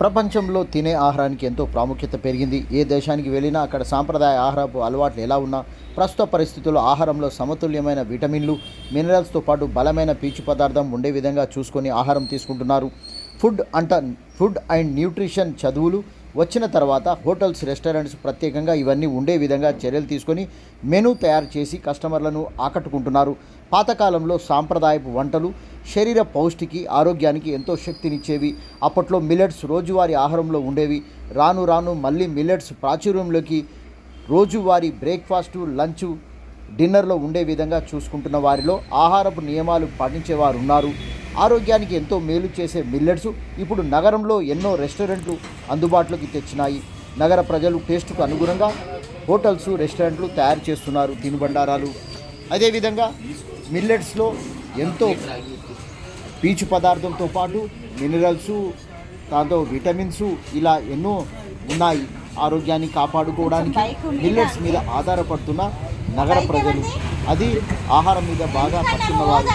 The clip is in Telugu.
ప్రపంచంలో తినే ఆహారానికి ఎంతో ప్రాముఖ్యత పెరిగింది. ఏ దేశానికి వెళ్ళినా అక్కడ సాంప్రదాయ ఆహారపు అలవాట్లు ఎలా ఉన్నా ప్రస్తుత పరిస్థితుల్లో ఆహారంలో సమతుల్యమైన విటమిన్లు మినరల్స్తో పాటు బలమైన పీచు పదార్థం ఉండే విధంగా చూసుకొని ఆహారం తీసుకుంటున్నారు. ఫుడ్ అంట ఫుడ్ అండ్ న్యూట్రిషన్ చదువులు వచ్చిన తర్వాత హోటల్స్ రెస్టారెంట్స్ ప్రత్యేకంగా ఇవన్నీ ఉండే విధంగా చర్యలు తీసుకొని మెనూ తయారు చేసి కస్టమర్లను ఆకట్టుకుంటున్నారు. పాతకాలంలో సాంప్రదాయపు వంటలు శరీర పౌష్టికి ఆరోగ్యానికి ఎంతో శక్తినిచ్చేవి. అప్పట్లో మిల్లెట్స్ రోజువారీ ఆహారంలో ఉండేవి. రాను రాను మళ్ళీ మిల్లెట్స్ ప్రాచుర్యంలోకి రోజువారీ బ్రేక్ఫాస్టు లంచ్ డిన్నర్లో ఉండే విధంగా చూసుకుంటున్న వారిలో ఆహారపు నియమాలు పాటించేవారు ఉన్నారు ఆరోగ్యానికి ఎంతో మేలు చేసే మిల్లెట్స్ ఇప్పుడు నగరంలో ఎన్నో రెస్టారెంట్లు అందుబాటులోకి తెచ్చినాయి. నగర ప్రజలు టేస్టుకు అనుగుణంగా హోటల్స్ రెస్టారెంట్లు తయారు చేస్తున్నారు తినుబండారాలు. అదేవిధంగా మిల్లెట్స్లో ఎంతో పీచు పదార్థంతో పాటు మినరల్స్ దాంతో విటమిన్స్ ఇలా ఎన్నో ఉన్నాయి. ఆరోగ్యాన్ని కాపాడుకోవడానికి మిల్లెట్స్ మీద ఆధారపడుతున్న నగర ప్రజలు. అది ఆహారం మీద బాగా పట్టున్నవారు